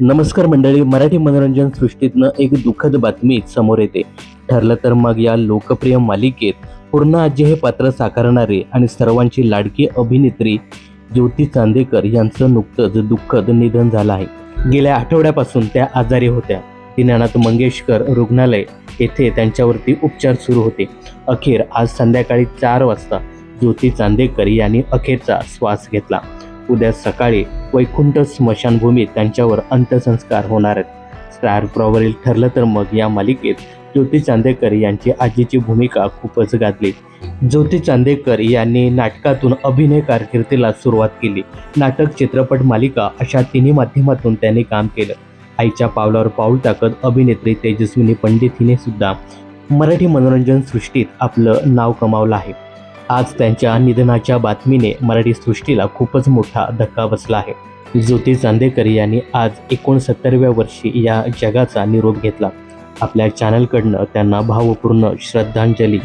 नमस्कार मंडळी मराठी मनोरंजन सृष्टीतनं एक दुःखद बातमी समोर येते. ठरलं तर मग या लोकप्रिय मालिकेत पूर्ण आजी हे पात्र साकारणारे आणि सर्वांची लाडकी अभिनेत्री ज्योती चांदेकर यांचं नुकतंच दुःखद निधन झालं आहे. गेल्या आठवड्यापासून त्या आजारी होत्या. दीनानाथ मंगेशकर रुग्णालय येथे त्यांच्यावरती उपचार सुरू होते. अखेर आज संध्याकाळी चार वाजता ज्योती चांदेकर यांनी अखेरचा श्वास घेतला. उद्या सकाळी वैकुंठ स्मशानभूमीत त्यांच्यावर अंत्यसंस्कार होणार आहेत. स्टार प्रॉवरील ठरलं तर मग या मालिकेत ज्योती चांदेकर यांची आजीची भूमिका खूपच गाजली. ज्योती चांदेकर यांनी नाटकातून अभिनय कारकिर्दीला सुरुवात केली. नाटक चित्रपट मालिका अशा तिन्ही माध्यमातून त्यांनी काम केलं. आईच्या पावलावर पाऊल टाकत अभिनेत्री तेजस्विनी पंडित हिने सुद्धा मराठी मनोरंजन सृष्टीत आपलं नाव कमावलं आहे. आज त्यांच्या निधनाच्या बातमीने मराठी सृष्टीला खूपच मोठा धक्का बसला आहे. ज्योती चांदेकर यांनी आज एकोणसत्तरव्या वर्षी या जगाचा निरोप घेतला. आपल्या चॅनलकडनं त्यांना भावपूर्ण श्रद्धांजली.